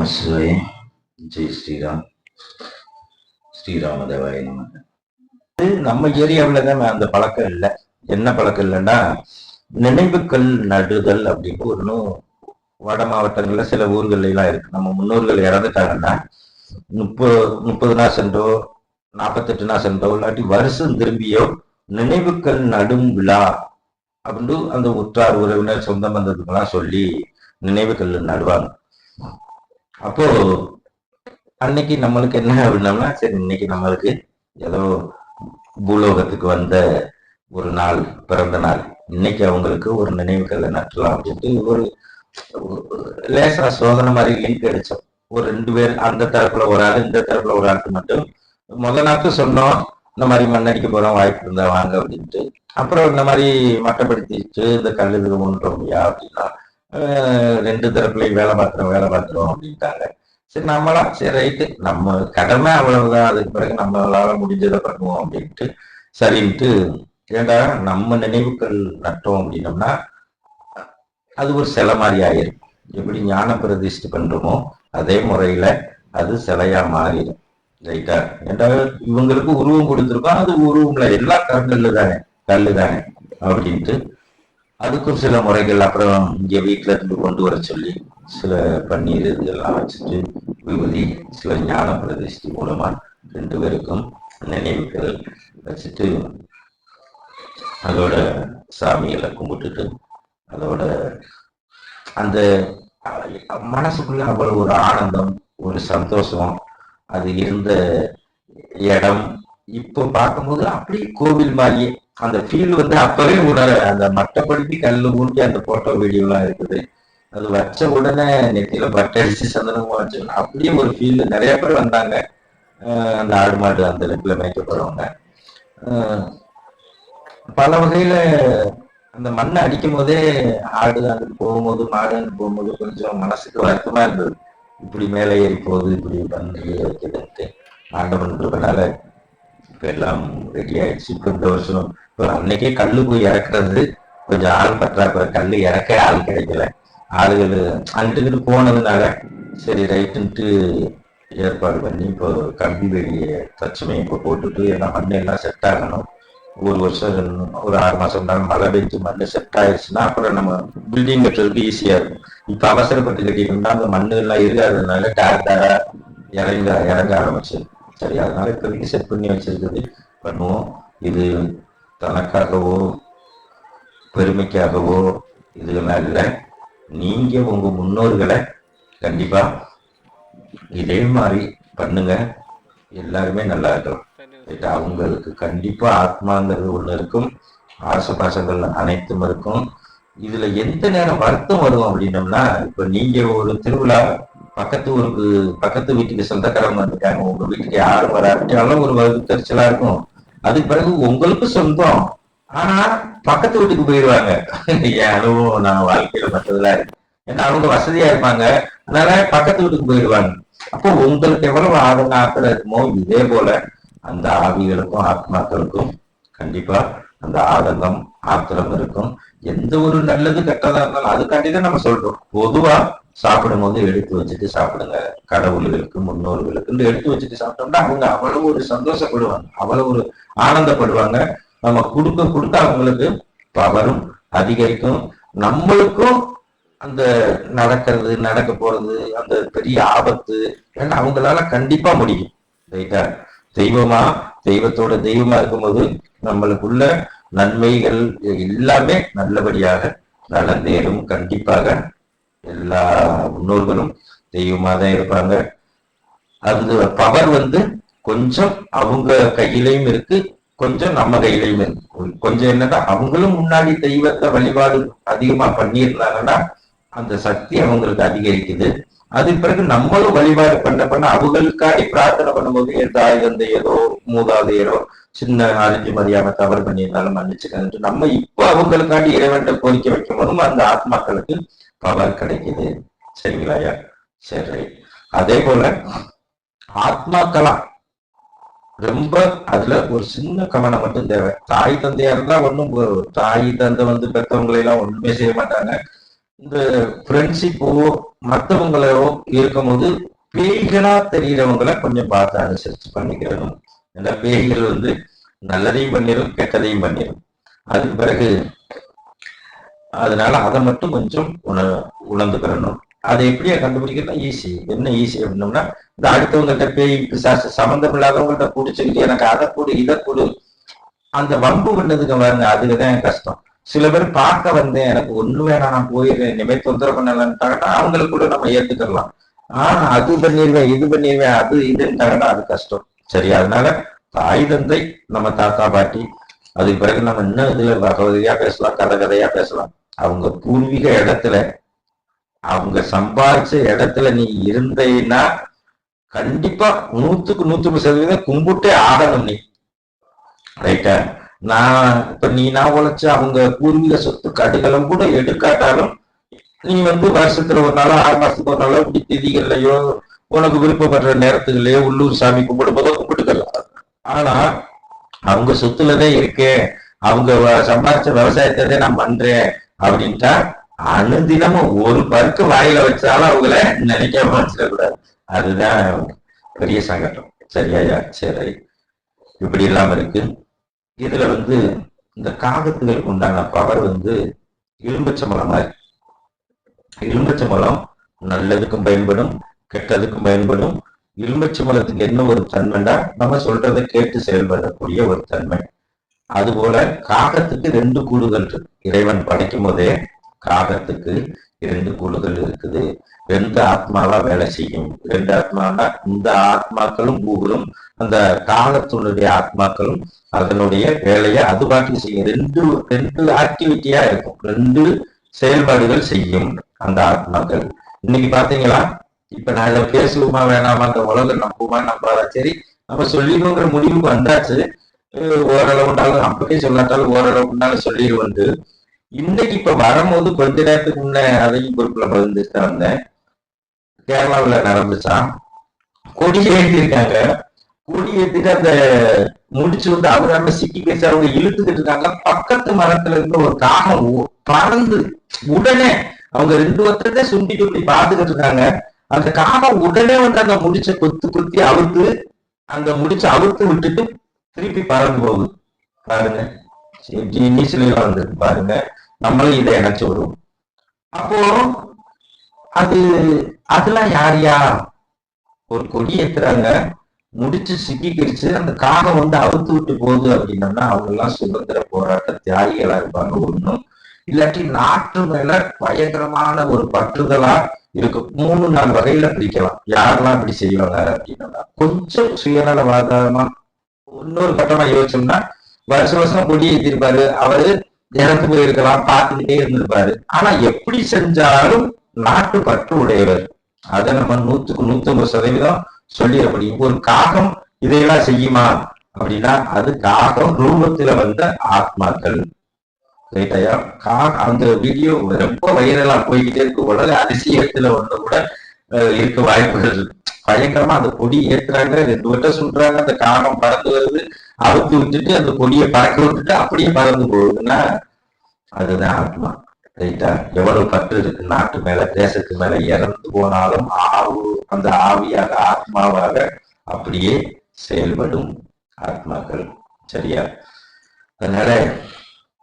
நம சிவாய ஜெய் ஸ்ரீராம். ஸ்ரீராம தேவாய இது நம்ம ஏரியாவில் தான் அந்த பழக்கம் இல்லை. என்ன பழக்கம் இல்லைன்னா நினைவுகள் நடுதல் அப்படின்னு ஒன்று வட மாவட்டங்கள்ல சில ஊர்கள்ல எல்லாம் இருக்கு. நம்ம முன்னோர்கள் இறந்துட்டாங்கன்னா முப்பது முப்பது நாள் சென்றோ நாற்பத்தெட்டு நாள் சென்றோ இல்லாட்டி வருஷம் திரும்பியோ நினைவுகள் நடும் விழா அப்படின்னு அந்த உற்றார் உறவினர் சொந்த பந்தத்துக்கெல்லாம் சொல்லி நினைவுகள் நடுவாங்க. அப்போ அன்னைக்கு நம்மளுக்கு என்ன அப்படின்னம்னா சரி இன்னைக்கு நம்மளுக்கு ஏதோ பூலோகத்துக்கு வந்த ஒரு நாள் பிறந்த நாள். இன்னைக்கு அவங்களுக்கு ஒரு நினைவுகளை நட்டலாம் அப்படின்ட்டு ஒரு லேசா சோதனை மாதிரி லிங்க் அடிச்சோம். ஒரு ரெண்டு பேர் அந்த தரப்புல ஒரு ஆள் இந்த தரப்புல ஒரு ஆளுக்கு மட்டும் முதல் நாட்டு சொன்னோம் இந்த மாதிரி மண்ணடிக்க போறோம் வாய்ப்பு இருந்தா வாங்க அப்படின்ட்டு. அப்புறம் இந்த மாதிரி மட்டப்படுத்திட்டு இந்த கல் இது ஒன்றுமையா அப்படின்னா ரெண்டு தரப்புலையும் வேலை பார்த்துறோம் வேலை பார்த்துருவோம் அப்படின்ட்டாங்க. சரி நம்மளா? சரி ரைட்டு. நம்ம கடமை அவ்வளவுதான். அதுக்கு பிறகு நம்மளால முடிஞ்சதை பண்ணுவோம் அப்படின்ட்டு சரின்ட்டு ஏண்டா நம்ம நினைவுகள் நட்டோம் அப்படின்னோம்னா அது ஒரு சிலை மாதிரி ஆயிரும். எப்படி ஞான பிரதிஷ்டு பண்றோமோ அதே முறையில அது சிலையா மாறிடும். ரைட்டா? ஏண்டா இவங்களுக்கு உருவம் கொடுத்துருக்கோம். அது உருவம்ல எல்லா கல்லு தானே கல்லு தானே அப்படின்ட்டு அதுக்கும் சில முறைகள் அப்புறம் இங்கே வீட்டில் இருந்து கொண்டு வர சொல்லி சில பன்னீர் இதெல்லாம் வச்சுட்டு விபதி சில ஞான பிரதிஷ்டி மூலமா ரெண்டு பேருக்கும் நினைவுகள் வச்சுட்டு அதோட சாமிகளை கும்பிட்டுட்டு அதோட அந்த மனசுக்குள்ள அவ்வளவு ஒரு ஆனந்தம் ஒரு சந்தோஷம் அது இருந்த இடம். இப்போ பார்க்கும்போது அப்படியே கோவில் மாதிரியே அந்த ஃபீல் வந்து அப்பவே உணர அந்த மட்டப்படுத்தி கல்லு மூண்டி அந்த போட்டோ வீடியோலாம் இருக்குது. அது வச்ச உடனே நெத்தியில பட்டடிச்சு சந்தனமும் சந்தனமா வச்சு அப்படியே ஒரு ஃபீல் நிறைய பேர் வந்தாங்க. அந்த ஆடு மாடு அந்த லெக்கில் மேய்க்கப்படுறவங்க அஹ் பல வகையில அந்த மண்ணை அடிக்கும் போதே ஆடு அங்கிட்டு போகும்போது மாடு அங்கிட்டு போகும்போது கொஞ்சம் மனசுக்கு வருத்தமா இருந்தது. இப்படி மேலே ஏறி போகுது இப்படி பண்ணி வைக்கிறதுன்ட்டு ஆண்டவன் இருக்கிறதுனால இப்ப எல்லாம் ரெடி ஆயிடுச்சு. இப்ப இந்த வருஷம் இப்போ அன்னைக்கே கல்லு போய் இறக்குறது கொஞ்சம் ஆள் பற்றாக்குறை. கல்லு இறக்க ஆள் கிடைக்கல. ஆளுகள் அங்கிட்டு போனதுனால சரி ரைட்டுன்ட்டு ஏற்பாடு பண்ணி இப்போ கம்பி வெளியே தச்சுமையை இப்போ போட்டுட்டு எல்லாம் மண்ணு எல்லாம் செட் ஆகணும். ஒரு வருஷம் ஒரு ஆறு மாசம் தான் மழை பெஞ்சு மண்ணு செட் ஆயிடுச்சுன்னா அப்புறம் நம்ம பில்டிங் கட்டுறதுக்கு ஈஸியா இருக்கும். இப்ப அவசரப்பட்டு கட்டிட்டோம்னா அந்த மண்ணு எல்லாம் இருக்காததுனால டேரக்டா இறங்க இறங்க ஆரம்பிச்சு சரி அதனால செட் பண்ணி வச்சிருக்குது பண்ணுவோம். இது தனக்காகவோ பெருமைக்காகவோ இதுலாம் இல்லை. நீங்க உங்க முன்னோர்களை கண்டிப்பா இதே மாதிரி பண்ணுங்க. எல்லாருமே நல்லா இருக்கும் அவங்களுக்கு கண்டிப்பா ஆத்மாங்கிறது ஒண்ணு இருக்கும். ஆசபாசங்கள் அனைத்தும் இருக்கும். இதுல எந்த நேரம் வருத்தம் வரும் அப்படின்னம்னா இப்ப நீங்க ஒரு திருவிழா பக்கத்து ஊருக்கு பக்கத்து வீட்டுக்கு சொந்தக்காரங்க வந்துட்டாங்க உங்க வீட்டுக்கு யாரும் வராட்டாலும் ஒரு வகுத்தறிச்சலா இருக்கும். அதுக்கு பிறகு உங்களுக்கு சொந்தம். ஆனா பக்கத்து வீட்டுக்கு போயிடுவாங்க என் அனுபவம் நான் வாழ்க்கையில மற்றதுல இருக்கு. ஏன்னா அவங்க வசதியா இருப்பாங்க. அதனால பக்கத்து வீட்டுக்கு போயிடுவாங்க அப்போ உங்களுக்கு எவ்வளவு ஆதங்க ஆக்கள் இருக்குமோ இதே போல அந்த ஆவிகளுக்கும் ஆத்மாக்களுக்கும் கண்டிப்பா அந்த ஆதங்கம் ஆத்திரம் இருக்கும். எந்த ஒரு நல்லது கெட்டதா இருந்தாலும் அதுக்காண்டி தான் நம்ம சொல்றோம். பொதுவா சாப்பிடும் போது எடுத்து வச்சுட்டு சாப்பிடுங்க. கடவுள்களுக்கு முன்னோர்களுக்கு. எடுத்து வச்சுட்டு சாப்பிட்டோம்னா அவங்க அவ்வளவு ஒரு சந்தோஷப்படுவாங்க. அவ்வளவு ஒரு ஆனந்தப்படுவாங்க. நம்ம கொடுக்க கொடுக்க அவங்களுக்கு பவரும் அதிகரிக்கும். நம்மளுக்கும் அந்த நடக்கிறது நடக்க போறது அந்த பெரிய ஆபத்து ஏன்னா அவங்களால கண்டிப்பா முடியும். ரைட்டா தெய்வமா தெய்வத்தோட தெய்வமா இருக்கும்போது நம்மளுக்குள்ள நன்மைகள் எல்லாமே நல்லபடியாக நடந்தேறும். கண்டிப்பாக எல்லா முன்னோர்களும் தெய்வமாக தான் இருப்பாங்க. அந்த பவர் வந்து கொஞ்சம் அவங்க கையிலையும் இருக்கு கொஞ்சம் நம்ம கையிலையும் இருக்கு. கொஞ்சம் என்னன்னா அவங்களும் முன்னாடி தெய்வத்தை வழிபாடு அதிகமா பண்ணியிருந்தாங்கன்னா அந்த சக்தி அவங்களுக்கு அதிகரிக்குது. அது பிறகு நம்மளும் வழிபாடு பண்ண பண்ண அவங்களுக்காண்டி பிரார்த்தனை பண்ணும்போது என் தாய் தந்தையரோ மூதாதையரோ சின்ன அறிஞ்சு மரியாதை தவறு பண்ணியிருந்தாலும் மன்னிச்சுக்கன்ட்டு நம்ம இப்போ அவங்களுக்காண்டி இறைவன்ட்ட கோரிக்கை வைக்கும் போதும் அந்த ஆத்மாக்களுக்கு பவர் கிடைக்குது. சரிங்களா ஐயா சரி. அதே போல ஆத்மாக்களா ரொம்ப அதுல ஒரு சின்ன கவனம் மட்டும் தேவை. தாய் தந்தையா இருந்தா ஒண்ணும் தாய் தந்தை வந்து பெற்றவங்களை எல்லாம் ஒண்ணுமே செய்ய மாட்டாங்க. இந்த ஃப்ரெண்ட்ஷிப்போ மற்றவங்களோ இருக்கும்போது பேய்களா தெரிகிறவங்கள கொஞ்சம் பார்த்து அனுசரிச்சு பண்ணிக்கிறணும். ஏன்னா பேய்கள் வந்து நல்லதையும் பண்ணிடும் கெட்டதையும் பண்ணிடும் அதுக்கு பிறகு அதனால அதை மட்டும் கொஞ்சம் உண உணர்ந்துக்கிறணும் அதை எப்படியா கண்டுபிடிக்கிறதா ஈஸி என்ன ஈஸி அப்படின்னோம்னா இந்த அடுத்தவங்கள்ட்ட பேய் பிசாசு சம்மந்தம் இல்லாதவங்கள்ட்ட பிடிச்சிக்கிட்டு எனக்கு அதை கொடு இதை கொடு. அந்த வம்பு பண்ணதுக்கு பாருங்க அதுக்குதான் கஷ்டம். சில பேர் பார்க்க வந்தேன் எனக்கு ஒண்ணு வேணாம் நான் போயிடுறேன் இனிமே தொந்தரவு பண்ணலன்ட்டாங்கன்னா அவங்களுக்கு கூட நம்ம ஏத்துக்கலாம். ஆனா அது பண்ணிடுவேன் இது பண்ணிடுவேன் அது இதுன்ட்டாங்கன்னா அது கஷ்டம். சரி அதனால தாய் தந்தை நம்ம தாத்தா பாட்டி அதுக்கு பிறகு நம்ம இன்னும் இதுல வகையா பேசலாம் கதை கதையா பேசலாம். அவங்க பூர்வீக இடத்துல அவங்க சம்பாதிச்ச இடத்துல நீ இருந்தீன்னா கண்டிப்பா நூத்துக்கு நூத்துக்கு சதவீதம் கும்பிட்டே ஆகணும் நீ. ரைட்டா நான் இப்ப நீ நான் உழைச்ச அவங்க பூர்வீக சொத்து கடுகளும் கூட எடுக்காட்டாலும் நீ வந்து வருஷத்துல ஒரு நாளோ ஆறு மாசத்துக்கு ஒரு நாளோ இப்படி திதிகள்லயோ உனக்கு விருப்பப்படுற நேரத்துக்குள்ளேயோ உள்ளூர் சாமி கும்பிடும் போதோ கும்பிட்டுக்கலாம். ஆனா அவங்க சொத்துலதான் இருக்கேன் அவங்க சம்பாதிச்ச விவசாயத்தை நான் பண்றேன். அப்படின்ட்டா அனுதினமும் ஒரு பருக்கு வாயில வச்சாலும் அவங்கள நினைக்காம வச்சிடக்கூடாது. அதுதான் பெரிய சங்கடம். சரியாயா சரி. இப்படி இல்லாம இருக்கு. இதுல வந்து இந்த காகத்துகளுக்கு உண்டான பவர் வந்து எலும்பச்சம்பளம் மாதிரி எலும்பச்சம்பளம் நல்லதுக்கும் பயன்படும் கெட்டதுக்கும் பயன்படும். எலும்பச்சம்பளத்துக்கு என்ன ஒரு தன்மைண்டா நம்ம சொல்றதை கேட்டு செயல்படக்கூடிய ஒரு தன்மை. அதுபோல காகத்துக்கு ரெண்டு கூடுதல் இருக்கு. இறைவன் படைக்கும் போதே காகத்துக்கு இரண்டு கூடுதல் இருக்குது. ரெண்டு ஆத்மாவா வேலை செய்யும். ரெண்டு ஆத்மானா இந்த ஆத்மாக்களும் பூகளும் அந்த காலத்தினுடைய ஆத்மாக்களும் அதனுடைய வேலையை அது பாட்டு செய்யும். ரெண்டு ரெண்டு ஆக்டிவிட்டியா இருக்கும். ரெண்டு செயல்பாடுகள் செய்யும் அந்த ஆத்மாக்கள். இன்னைக்கு பாத்தீங்களா இப்ப நான் இதை பேசுவோமா வேணாமா அந்த உலகம் நம்புமா நம்பாதா? சரி நம்ம சொல்லிடுங்கிற முடிவுக்கு வந்தாச்சு. ஓரளவு ஓரளவுண்டாலும் அப்படியே சொல்லாட்டாலும் ஓரளவுண்டாலும் வந்து இன்னைக்கு இப்ப வரும்போது கொஞ்ச நேரத்துக்கு முன்ன அதையும் பொறுப்புல பகிர்ந்துட்டு வந்தேன் கேரளாவில் நடந்துச்சான் கொடி ஏற்றிருக்காங்க கொடி ஏற்றிட்டு அந்த முடிச்சு வந்து அவர் நம்ம சிக்கி பேசி அவங்க இழுத்துக்கிட்டு இருக்காங்க. பக்கத்து மரத்துல இருந்து ஒரு காகம் பறந்து உடனே அவங்க ரெண்டு வருத்தத்தை சுண்டி சுண்டி பார்த்துக்கிட்டு இருக்காங்க. அந்த காகம் உடனே வந்து அந்த முடிச்ச கொத்து கொத்தி அவுத்து அந்த முடிச்ச அவுத்து விட்டுட்டு திருப்பி பறந்து போகுது பாருங்க நீச்சலாம் வந்து பாருங்க. நம்மளும் இதை இணைச்சு வருவோம். அப்போ அது அதெல்லாம் யார் யார்? ஒரு கொடி ஏத்துறாங்க. முடிச்சு சிக்கிக்கிடுச்சு. அந்த காகம் வந்து அவுத்து விட்டு போகுது அப்படின்னா அவங்க எல்லாம் சுதந்திர போராட்ட தியாகிகளா இருப்பாங்க ஒண்ணும். இல்லாட்டி நாட்டு மேல பயங்கரமான ஒரு பற்றுதலா இருக்கும். மூணு நாலு வகையில பிரிக்கலாம். யாரெல்லாம் இப்படி செய்வாங்க அப்படின்னா கொஞ்சம் சுயநலவாதமா இன்னொரு கட்டமா யோசிச்சோம்னா வருஷம் வருஷம் கொடியை ஏற்றிருப்பாரு அவரு இறந்து போயிருக்கலாம் பார்த்துக்கிட்டே இருந்திருப்பாரு. ஆனா எப்படி செஞ்சாலும் நாட்டு பற்று உடையவர். அதை நம்ம நூத்துக்கு நூத்தொன்பது சதவீதம் சொல்லிட முடியும் ஒரு காகம் இதையெல்லாம் செய்யுமா? அப்படின்னா அது காகம் ரூபத்துல வந்த ஆத்மாக்கள். ரைட்டையா கா அந்த வீடியோ ரொம்ப வைரலா போய்கிட்டே இருக்கு. உலக அதிசயத்துல ஒண்ணு கூட இருக்க வாய்ப்புகள் இருக்கு பயங்கரமா அந்த கொடி ஏற்றுறாங்க ரெண்டு வட்டம் சொல்றாங்க அந்த காகம் பறந்து வருது. அவுத்து விட்டுட்டு அந்த கொடியை பறக்க விட்டுட்டு அப்படியே பறந்து போகுதுன்னா அதுதான் ஆத்மா. ரைட்டா? எவ்வளவு பற்று இருக்கு? நாட்டு மேல தேசத்து மேல இறந்து போனாலும் ஆவு அந்த ஆவியாக ஆத்மாவாக அப்படியே செயல்படும் ஆத்மாக்கள். சரியா? அதனால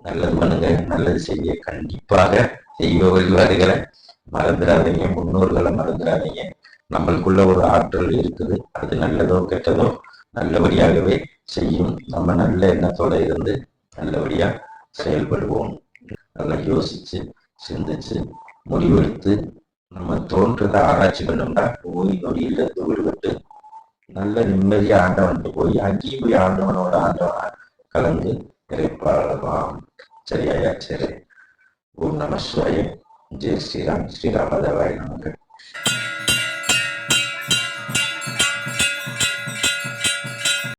நல்லது பண்ணுங்க நல்லது செய்ய கண்டிப்பாக தெய்வ வழிபாடுகளை மறந்துடாதீங்க முன்னோர்களை மறந்துடாதீங்க. நம்மளுக்குள்ள ஒரு ஆற்றல் இருக்குது. அது நல்லதோ கெட்டதோ நல்லபடியாகவே செய்யும். நம்ம நல்ல எண்ணத்தோட இருந்து நல்லபடியா செயல்படுவோம். நல்லா யோசிச்சு சிந்திச்சு முடிவெடுத்து நம்ம தோன்றதை ஆராய்ச்சி பண்ணோம்னா போய் நொடியில விடுபட்டு நல்ல நிம்மதியா ஆண்டவன்ட்டு போய் அங்கேயும் போய் ஆண்டவனோட ஆண்டவன் கலந்து இறைப்பாளலாம் சரியாயா? சரி. ஓம் நம சிவாயம் ஜெய் ஸ்ரீராம். ஸ்ரீராமதேவாய நமக்கு.